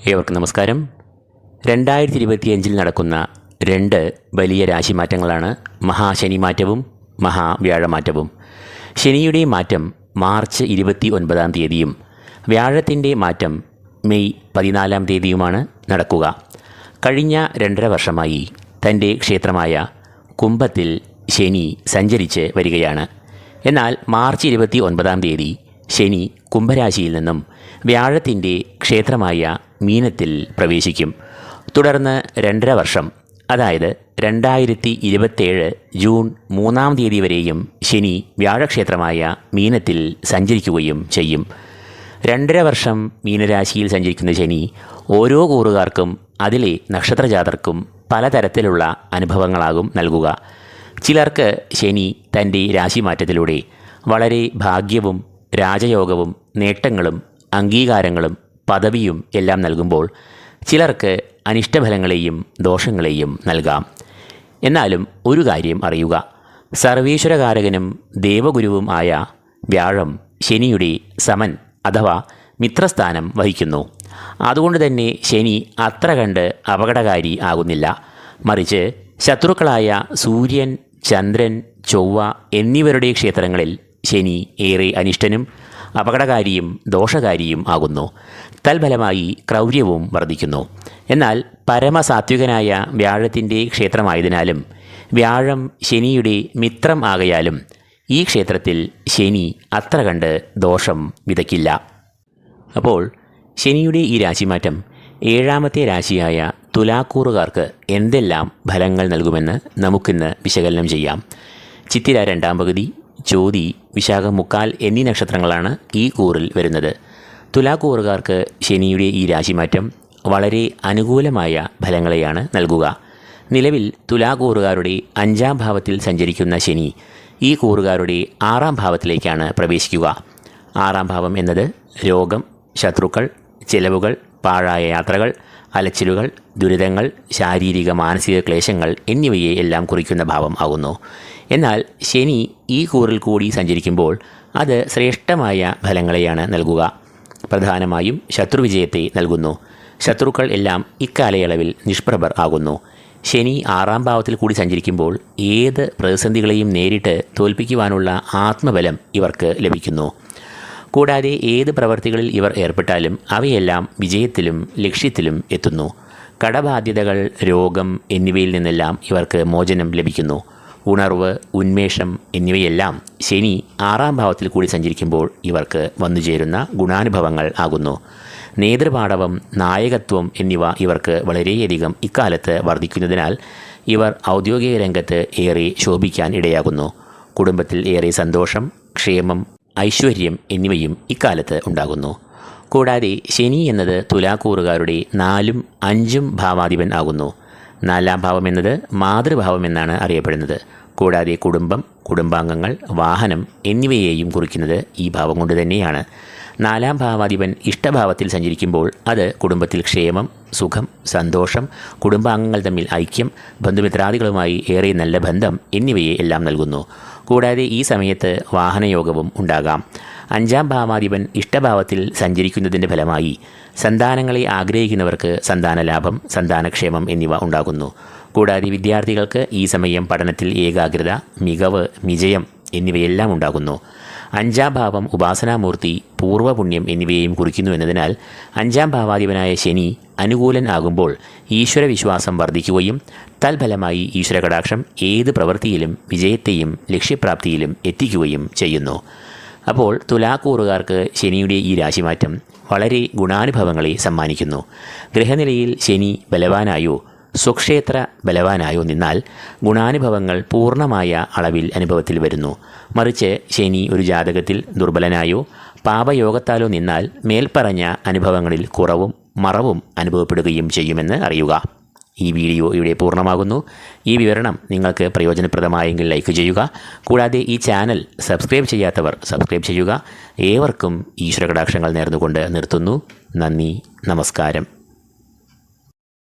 ഏവർക്കും നമസ്കാരം. രണ്ടായിരത്തി ഇരുപത്തിയഞ്ചിൽ നടക്കുന്ന രണ്ട് വലിയ രാശി മാറ്റങ്ങളാണ് മഹാശനി മാറ്റവും മഹാവ്യാഴമാറ്റവും. ശനിയുടെ മാറ്റം മാർച്ച് ഇരുപത്തി ഒൻപതാം തീയതിയും വ്യാഴത്തിന്റെ മാറ്റം മെയ് പതിനാലാം തീയതിയുമാണ് നടക്കുക. കഴിഞ്ഞ രണ്ടര വർഷമായി തന്റെ ക്ഷേത്രമായ കുംഭത്തിൽ ശനി സഞ്ചരിച്ച് വരികയാണ്. എന്നാൽ മാർച്ച് ഇരുപത്തി ഒൻപതാം തീയതി ശനി കുംഭരാശിയിൽ നിന്നും വ്യാഴത്തിന്റെ ക്ഷേത്രമായ മീനത്തിൽ പ്രവേശിക്കും. തുടർന്ന് രണ്ടര വർഷം അതായത് രണ്ടായിരത്തി ഇരുപത്തേഴ് ജൂൺ മൂന്നാം തീയതി വരെയും ശനി വ്യാഴക്ഷേത്രമായ മീനത്തിൽ സഞ്ചരിക്കുകയും ചെയ്യും. രണ്ടര വർഷം മീനരാശിയിൽ സഞ്ചരിക്കുന്ന ശനി ഓരോ കൂറുകാർക്കും അതിലെ നക്ഷത്രജാതർക്കും പലതരത്തിലുള്ള അനുഭവങ്ങളാകും നൽകുക. ചിലർക്ക് ശനി തന്റെ രാശിമാറ്റത്തിലൂടെ വളരെ ഭാഗ്യവും രാജയോഗവും നേട്ടങ്ങളും അംഗീകാരങ്ങളും പദവിയും എല്ലാം നൽകുമ്പോൾ ചിലർക്ക് അനിഷ്ടഫലങ്ങളെയും ദോഷങ്ങളെയും നൽകാം. എന്നാലും ഒരു കാര്യം അറിയുക. സർവീശ്വരകാരകനും ദേവഗുരുവും ആയ വ്യാഴം ശനിയുടെ സമൻ അഥവാ മിത്രസ്ഥാനം വഹിക്കുന്നു. അതുകൊണ്ട് തന്നെ ശനി അത്ര കണ്ട് അപകടകാരി ആകുന്നില്ല. മറിച്ച് ശത്രുക്കളായ സൂര്യൻ ചന്ദ്രൻ ചൊവ്വ എന്നിവരുടെ ക്ഷേത്രങ്ങളിൽ ശനി ഏറെ അനിഷ്ടനും അപകടകാരിയും ദോഷകാരിയും ആകുന്നു. തൽഫലമായി ക്രൗര്യവും വർദ്ധിക്കുന്നു എന്നാൽ പരമസാത്വികനായ വ്യാഴത്തിന്റെ ക്ഷേത്രമായതിനാലും വ്യാഴം ശനിയുടെ മിത്രം ആകയാലും ഈ ക്ഷേത്രത്തിൽ ശനി അത്ര കണ്ട് ദോഷം വിതയ്ക്കില്ല. അപ്പോൾ ശനിയുടെ ഈ രാശിമാറ്റം ഏഴാമത്തെ രാശിയായ തുലാക്കൂറുകാർക്ക് എന്തെല്ലാം ഫലങ്ങൾ നൽകുമെന്ന് നമുക്കിന്ന് വിശകലനം ചെയ്യാം. ചിത്തിര രണ്ടാം പകുതി ചോതി വിശാഖ മുക്കാൽ എന്നീ നക്ഷത്രങ്ങളാണ് ഈ കൂറിൽ വരുന്നത്. തുലാക്കൂറുകാർക്ക് ശനിയുടെ ഈ രാശിമാറ്റം വളരെ അനുകൂലമായ ഫലങ്ങളെയാണ് നൽകുക. നിലവിൽ തുലാകൂറുകാരുടെ അഞ്ചാം ഭാവത്തിൽ സഞ്ചരിക്കുന്ന ശനി ഈ കൂറുകാരുടെ ആറാം ഭാവത്തിലേക്കാണ് പ്രവേശിക്കുക. ആറാം ഭാവം എന്നത് രോഗം ശത്രുക്കൾ ചിലവുകൾ പാഴായ യാത്രകൾ അലച്ചിലുകൾ ദുരിതങ്ങൾ ശാരീരിക മാനസിക ക്ലേശങ്ങൾ എന്നിവയെ എല്ലാം കുറിക്കുന്ന ഭാവം ആകുന്നു. എന്നാൽ ശനി ഈ കൂറിൽ കൂടി സഞ്ചരിക്കുമ്പോൾ അത് ശ്രേഷ്ഠമായ ഫലങ്ങളെയാണ് നൽകുക. പ്രധാനമായും ശത്രുവിജയത്തെ നൽകുന്നു. ശത്രുക്കൾ എല്ലാം ഇക്കാലയളവിൽ നിഷ്പ്രഭർ ആകുന്നു. ശനി ആറാം ഭാവത്തിൽ കൂടി സഞ്ചരിക്കുമ്പോൾ ഏത് പ്രതിസന്ധികളെയും നേരിട്ട് തോൽപ്പിക്കുവാനുള്ള ആത്മബലം ഇവർക്ക് ലഭിക്കുന്നു. കൂടാതെ ഏത് പ്രവർത്തികളിൽ ഇവർ ഏർപ്പെട്ടാലും അവയെല്ലാം വിജയത്തിലും ലക്ഷ്യത്തിലും എത്തുന്നു. കടബാധ്യതകൾ രോഗം എന്നിവയിൽ നിന്നെല്ലാം ഇവർക്ക് മോചനം ലഭിക്കുന്നു. ഉണർവ് ഉന്മേഷം എന്നിവയെല്ലാം ശനി ആറാം ഭാവത്തിൽ കൂടി സഞ്ചരിക്കുമ്പോൾ ഇവർക്ക് വന്നുചേരുന്ന ഗുണാനുഭവങ്ങൾ ആകുന്നു. നേതൃപാടവം നായകത്വം എന്നിവ ഇവർക്ക് വളരെയധികം ഇക്കാലത്ത് വർദ്ധിക്കുന്നതിനാൽ ഇവർ ഔദ്യോഗിക രംഗത്ത് ഏറെ ശോഭിക്കാൻ ഇടയാകുന്നു. കുടുംബത്തിൽ ഏറെ സന്തോഷം ക്ഷേമം ഐശ്വര്യം എന്നിവയും ഇക്കാലത്ത് ഉണ്ടാകുന്നു. കൂടാതെ ശനി എന്നത് തുലാക്കൂറുകാരുടെ നാലും അഞ്ചും ഭാവാധിപൻ ആകുന്നു. നാലാം ഭാവം എന്നത് മാതൃഭാവം എന്നാണ് അറിയപ്പെടുന്നത്. കൂടാതെ കുടുംബം കുടുംബാംഗങ്ങൾ വാഹനം എന്നിവയെയും കുറിക്കുന്നത് ഈ ഭാവം കൊണ്ട് തന്നെയാണ്. നാലാം ഭാവാധിപൻ ഇഷ്ടഭാവത്തിൽ സഞ്ചരിക്കുമ്പോൾ അത് കുടുംബത്തിൽ ക്ഷേമം സുഖം സന്തോഷം കുടുംബാംഗങ്ങൾ തമ്മിൽ ഐക്യം ബന്ധുമിത്രാദികളുമായി ഏറെ നല്ല ബന്ധം എന്നിവയെ എല്ലാം നൽകുന്നു. കൂടാതെ ഈ സമയത്ത് വാഹനയോഗവും ഉണ്ടാകാം. അഞ്ചാം ഭാവാധിപൻ ഇഷ്ടഭാവത്തിൽ സഞ്ചരിക്കുന്നതിന്റെ ഫലമായി സന്താനങ്ങളെ ആഗ്രഹിക്കുന്നവർക്ക് സന്താന ലാഭം സന്താനക്ഷേമം എന്നിവ ഉണ്ടാകുന്നു. കൂടാതെ വിദ്യാർത്ഥികൾക്ക് ഈ സമയം പഠനത്തിൽ ഏകാഗ്രത മികവ് വിജയം എന്നിവയെല്ലാം ഉണ്ടാകുന്നു. അഞ്ചാം ഭാവം ഉപാസനാമൂർത്തി പൂർവപുണ്യം എന്നിവയെയും കുറിക്കുന്നു എന്നതിനാൽ അഞ്ചാം ഭാവാധിപനായ ശനി അനുകൂലൻ ആകുമ്പോൾ ഈശ്വരവിശ്വാസം വർദ്ധിക്കുകയും തൽഫലമായി ഈശ്വരകടാക്ഷം ഏത് പ്രവൃത്തിയിലും വിജയത്തെയും ലക്ഷ്യപ്രാപ്തിയിലും എത്തിക്കുകയും ചെയ്യുന്നു. അപ്പോൾ തുലാക്കൂറുകാർക്ക് ശനിയുടെ ഈ രാശിമാറ്റം വളരെ ഗുണാനുഭവങ്ങളെ സമ്മാനിക്കുന്നു. ഗ്രഹനിലയിൽ ശനി ബലവാനായോ സ്വക്ഷേത്ര ബലവാനായോ നിന്നാൽ ഗുണാനുഭവങ്ങൾ പൂർണമായ അളവിൽ അനുഭവത്തിൽ വരുന്നു. മറിച്ച് ശനി ഒരു ജാതകത്തിൽ ദുർബലനായോ പാപയോഗത്താലോ നിന്നാൽ മേൽപ്പറഞ്ഞ അനുഭവങ്ങളിൽ കുറവും മറവും അനുഭവപ്പെടുകയും ചെയ്യുമെന്ന് അറിയുക. ഈ വീഡിയോ ഇവിടെ പൂർണമാകുന്നു. ഈ വിവരണം നിങ്ങൾക്ക് പ്രയോജനപ്രദമായെങ്കിൽ ലൈക്ക് ചെയ്യുക. കൂടാതെ ഈ ചാനൽ സബ്സ്ക്രൈബ് ചെയ്യാത്തവർ സബ്സ്ക്രൈബ് ചെയ്യുക. ഏവർക്കും ഈശ്വരകടാക്ഷങ്ങൾ നേർന്നുകൊണ്ട് നിർത്തുന്നു. നന്ദി നമസ്കാരം.